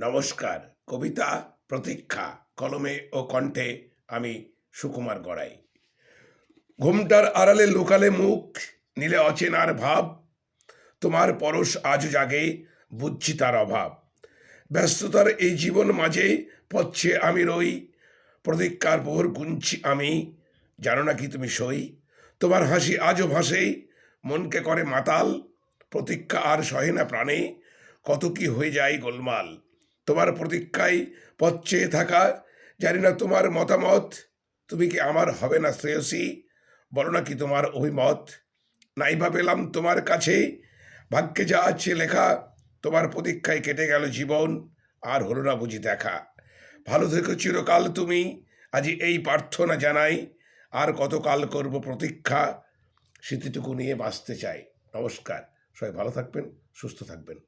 নমস্কার, কবিতা, প্রতীক্ষা, কলমে ও কণ্ঠে আমি সুকুমার গড়াই। ঘুমটার আড়ালে লোকালে মুখ, নিলে অচেনার ভাব, তোমার পরশ আজ জাগে বুঝছি তার অভাব। ব্যস্ততার এই জীবন মাঝে পচ্ছে আমি রই, প্রতীক্ষার প্রহর গুনছি আমি, জানো না কি তুমি সই? তোমার হাসি আজও ভাসে, মনকে করে মাতাল, প্রতীক্ষা আর সহে না প্রাণে, কত কি হয়ে যায় গোলমাল? তোমার প্রতীক্ষায় পথ চেয়ে থাকা, জানি না তোমার মতামত। তুমি কি আমার হবে না শ্রেয়সী? বলো না কি তোমার অভিমত? নাইবা পেলাম তোমার কাছে। ভাগ্যে যা আছে লেখা, তোমার প্রতীক্ষায় কেটে গেল জীবন, আর হলো না বুঝি দেখা। ভালো থেকো চিরকাল তুমি, আজ এই প্রার্থনা জানাই, আর কতকাল করব প্রতীক্ষা, স্মৃতিটুকু নিয়ে বাঁচতে চাই। নমস্কার, সবাই ভালো থাকবেন, সুস্থ থাকবেন।